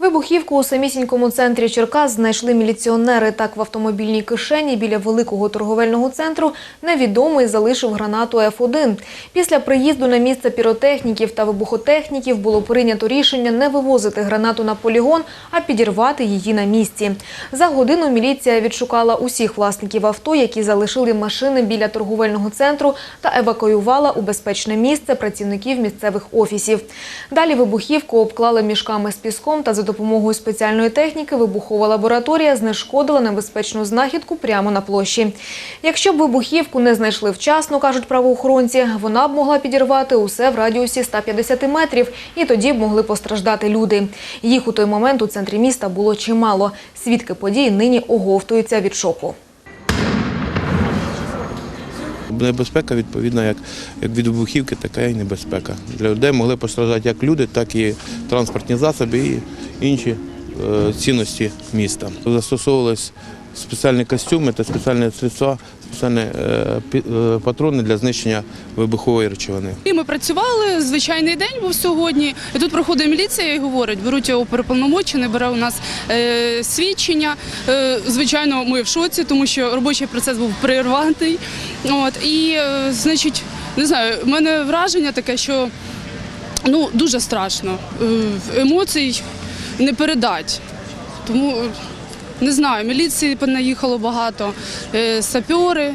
Вибухівку у самісінькому центрі Черкас знайшли міліціонери. Так в автомобільній кишені біля великого торговельного центру невідомий залишив гранату Ф1. Після приїзду на місце піротехніків та вибухотехніків було прийнято рішення не вивозити гранату на полігон, а підірвати її на місці. За годину міліція відшукала усіх власників авто, які залишили машини біля торговельного центру та евакуювала у безпечне місце працівників місцевих офісів. Далі вибухівку обклали мішками з піском та за допомогою спеціальної техніки вибухова лабораторія знешкодила небезпечну знахідку прямо на площі. Якщо б вибухівку не знайшли вчасно, кажуть правоохоронці, вона б могла підірвати усе в радіусі 150 метрів, і тоді б могли постраждати люди. Їх у той момент у центрі міста було чимало. Свідки подій нині оговтуються від шоку. Небезпека відповідна як, як від вибухівки, така і небезпека. Для людей могли постраждати як люди, так і транспортні засоби і інші е, цінності міста. Застосовувались спеціальні костюми та спеціальні средства, спеціальні е, е, патрони для знищення вибухової речовини. І ми працювали, звичайний день був сьогодні. І тут проходить міліція і говорить, беруть його переповномочений, бере у нас свідчення. Звичайно, ми в шоці, тому що робочий процес був прерваний. От, і, значить, не знаю, в мене враження таке, що ну, дуже страшно. Емоцій не передать. Тому е, не знаю, міліції наїхало багато, сапери. сапьори.